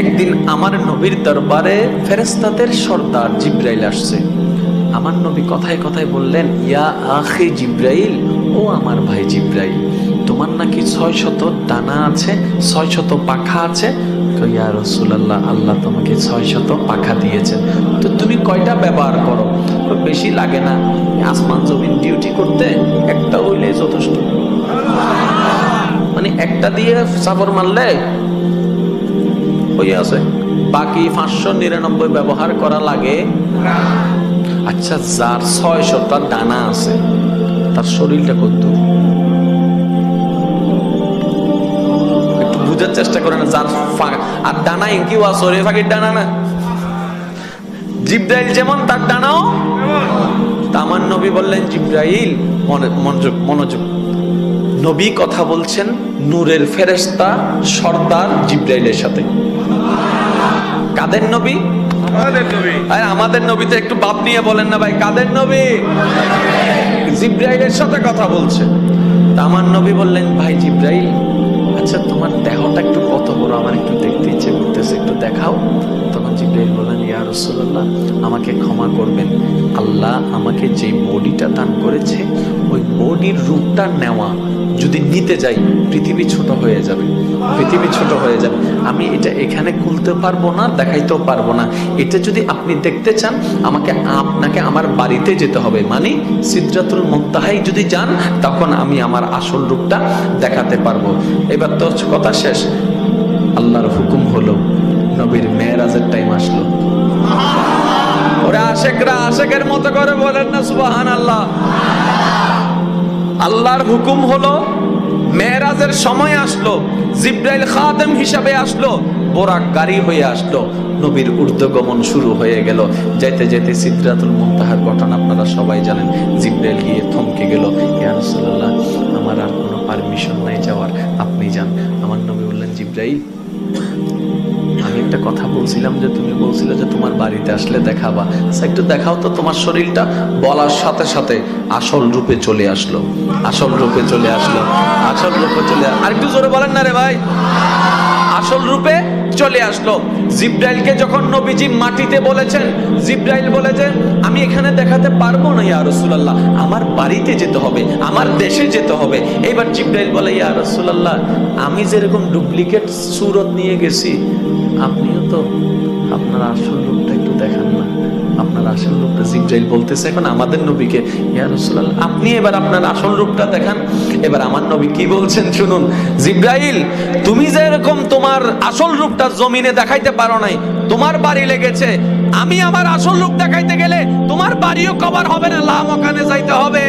একদিন আমার নবীর দরবারে ফেরেস্তাদের সর্দার জিব্রাইল আসছে। আমার নবী কথায় কথায় বললেন, ইয়া আখি জিব্রাইল, ও আমার ভাই জিব্রাইল, তোমার নাকি ছয় শত ডানা আছে, ছয় শত পাখা আছে? তো, ইয়া রসুলাল্লাহ, আল্লাহ তোমাকে ছয় শত পাখা দিয়েছেন। তো তুমি কয়টা ব্যবহার করো? বেশি লাগে না, আসমান জমিন ডিউটি করতে একটা হইলে যথেষ্ট। মানে একটা দিয়ে চাপর মারলে আছে। বাকি পাঁচশো নিরানব্বই ব্যবহার করা লাগে। আচ্ছা যার ছয়শটা ডানা আছে। তার শরীরটা কত? বুঝার চেষ্টা করেন, যার আর ডানা ইঙ্কিও আছে রে ফাঁকির ডানা না। জিব্রাইল যেমন, তার ডানাও। তা আমার নবী বললেন, জিব্রাইল, মনে- মনোযোগ মনোযোগ। নবী কথা বলছেন, নূরের ফেরেশতা সর্দার জিব্রাইলের সাথে। কাদের নবী? আরে আমাদের নবীতে একটু বাপ নিয়ে বলেন না ভাই কাদের নবী? জিব্রাইলের সাথে কথা বলছে। তা আমার নবী বললেন ভাই জিব্রাইল আচ্ছা তোমার দেহটা একটু কত বড়? আমার একটু দেখতে ইচ্ছে করতেছে একটু দেখাও। তখন জিব্রাইল বললেন ইয়া রাসূলুল্লাহ আমাকে ক্ষমা করবেন। আল্লাহ আমাকে যে বডিটা দান করেছে ওই বডির রূপটা নেওয়া। যদি নিতে যাই, পৃথিবী ছোট হয়ে যাবে। পৃথিবী ছোট হয়ে যাবে। আমি এটা এখানে খুলতে পারব না, দেখাইতেও পারব না। এটা যদি আপনি দেখতে চান, আমাকে আপনাকে আমার বাড়িতে যেতে হবে। মানে সিদ্ধাতুল মুক্তাহাই যদি যান, তখন আমি আমার আসল রূপটা দেখাতে পারব। এবার তো কথা শেষ। আল্লাহর হুকুম হলো, নবীর মেয়েরাজের টাইম আসলো। ওরা আশেকরা, আশেকের মতো করে বলেন না সুবাহান আল্লাহ আল্লাহর হুকুম হলো মেয়েরাজের সময় আসলো, জিব্রাইল খাদেম হিসাবে আসলো, বোরাক গাড়ি হয়ে আসলো, নবীর ঊর্ধ্বগমন শুরু হয়ে গেল। যেতে যেতে সিদ্রাতুল মুনতাহার ঘটনা আপনারা সবাই জানেন, জিব্রাইল গিয়ে থমকে গেল, ইয়া রাসূলুল্লাহ, আমার আর কোনো পারমিশন নাই যাওয়ার, আপনি যান। আমার নবী বললেন, জিব্রাইল একটা কথা বলছিলাম যে তুমি বলছিলে যে তোমার বাড়িতে আসলে দেখাবা। আচ্ছা, একটু দেখাও তো তোমার শরীরটা। বলার সাথে সাথে আসল রূপে চলে আসলো। আসল রূপে চলে আসলো। আসল রূপে চলে আর একটু জোরে বলেন না রে ভাই। আসল রূপে চলে আসলো। জিব্রাইলকে যখন নবীজি মাটিতে বলেছেন, জিব্রাইল বলেছে, আমি এখানে দেখাতে পারব না, ইয়া রাসূলুল্লাহ। আমার বাড়িতে যেতে হবে, আমার দেশে যেতে হবে। এবার জিব্রাইল বলে, ইয়া রাসূলুল্লাহ, আমি যেরকম ডুপ্লিকেট সুরত নিয়ে গেছি, আপনিও তো আপনার আসল রূপটা একটু দেখান না। আপনার আসল রূপটা জিব্রাইল বলতেছে এখন আমাদের নবীকে। ইয়া রাসূলুল্লাহ, আপনি এবার আপনার আসল রূপটা দেখান। এবার আমার নবী কি বলছেন, শুনুন। জিব্রাইল, তুমি যে এরকম তোমার আসল রূপটা জমিনে দেখাইতে পারো নাই। তোমার বাড়ি লেগেছে। আমি আমার আসল রূপ দেখাইতে গেলে তোমার বাড়িও কভার হবে না লাম ওখানে যাইতে হবে।